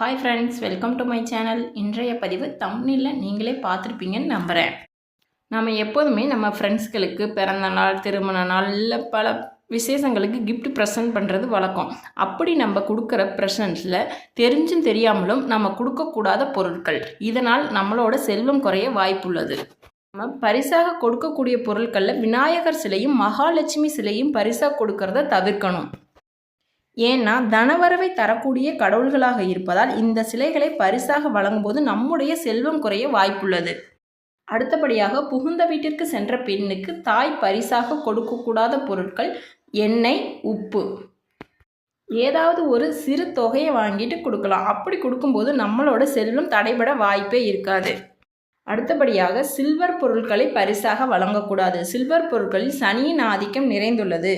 Hi friends welcome to my channel இன்றைய பதிவு தமிழில் நீங்களே பார்த்துருப்பீங்கன்னு நம்புகிறேன் நம்ம எப்போதுமே நம்ம ஃப்ரெண்ட்ஸ்களுக்கு பிறந்த நாள் திருமண நாள் இல்லை பல விசேஷங்களுக்கு கிஃப்ட் ப்ரெசன்ட் பண்ணுறது வழக்கம். அப்படி நம்ம கொடுக்குற ப்ரெசன்ட்ஸில் தெரிஞ்சும் தெரியாமலும் நம்ம கொடுக்கக்கூடாத பொருட்கள். இதனால் நம்மளோட செல்வம் குறைய வாய்ப்புள்ளது. நம்ம பரிசாக கொடுக்கக்கூடிய பொருட்களில் விநாயகர் சிலையும் மகாலட்சுமி சிலையும் பரிசாக கொடுக்கறத தவிர்க்கணும். ஏன்னா தனவரவை தரக்கூடிய கடவுள்களாக இருப்பதால் இந்த சிலைகளை பரிசாக வழங்கும்போது நம்முடைய செல்வம் குறைய வாய்ப்புள்ளது. அடுத்தபடியாக புகுந்த வீட்டிற்கு சென்ற பெண்ணுக்கு தாய் பரிசாக கொடுக்கக்கூடாத பொருட்கள் எண்ணெய் உப்பு. ஏதாவது ஒரு சிறு தொகையை வாங்கிட்டு கொடுக்கலாம். அப்படி கொடுக்கும்போது நம்மளோட செல்வம் தடைபட வாய்ப்பே இருக்காது. அடுத்தபடியாக சில்வர் பொருட்களை பரிசாக வழங்கக்கூடாது. சில்வர் பொருட்களில் சனியின் ஆதிக்கம் நிறைந்துள்ளது.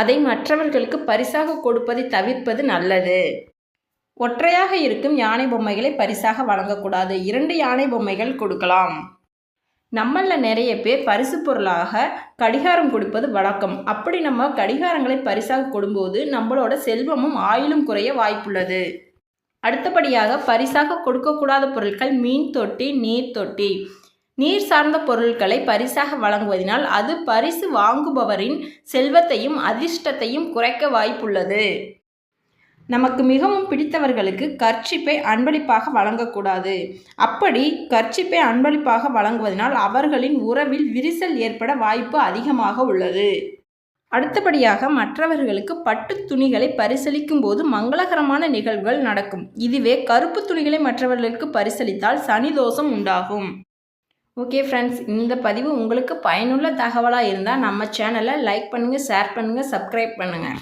அதை மற்றவர்களுக்கு பரிசாக கொடுப்பதை தவிர்ப்பது நல்லது. ஒற்றையாக இருக்கும் யானை பொம்மைகளை பரிசாக வழங்கக்கூடாது. இரண்டு யானை பொம்மைகள் கொடுக்கலாம். நம்மள நிறைய பேர் பரிசு பொருளாக கடிகாரம் கொடுப்பது வழக்கம். அப்படி நம்ம கடிகாரங்களை பரிசாக கொடுக்கும்போது நம்மளோட செல்வமும் ஆயுளும் குறைய வாய்ப்புள்ளது. அடுத்தபடியாக பரிசாக கொடுக்கக்கூடாத பொருட்கள் மீன் தொட்டி நீர் தொட்டி. நீர் சார்ந்த பொருட்களை பரிசாக வழங்குவதனால் அது பரிசு வாங்குபவரின் செல்வத்தையும் அதிர்ஷ்டத்தையும் குறைக்க வாய்ப்புள்ளது. நமக்கு மிகவும் பிடித்தவர்களுக்கு கர்ச்சிப்பை அன்பளிப்பாக வழங்கக்கூடாது. அப்படி கர்ச்சிப்பை அன்பளிப்பாக வழங்குவதனால் அவர்களின் உறவில் விரிசல் ஏற்பட வாய்ப்பு அதிகமாக உள்ளது. அடுத்தபடியாக மற்றவர்களுக்கு பட்டு துணிகளை பரிசளிக்கும் போது மங்களகரமான நிகழ்வுகள் நடக்கும். இதுவே கருப்பு துணிகளை மற்றவர்களுக்கு பரிசளித்தால் சனி தோஷம் உண்டாகும். ஓகே ஃப்ரெண்ட்ஸ் இந்த பதிவு உங்களுக்கு பயனுள்ள தகவலாக இருந்தால் நம்ம சேனலை லைக் பண்ணுங்கள் ஷேர் பண்ணுங்கள் சப்ஸ்கிரைப் பண்ணுங்கள்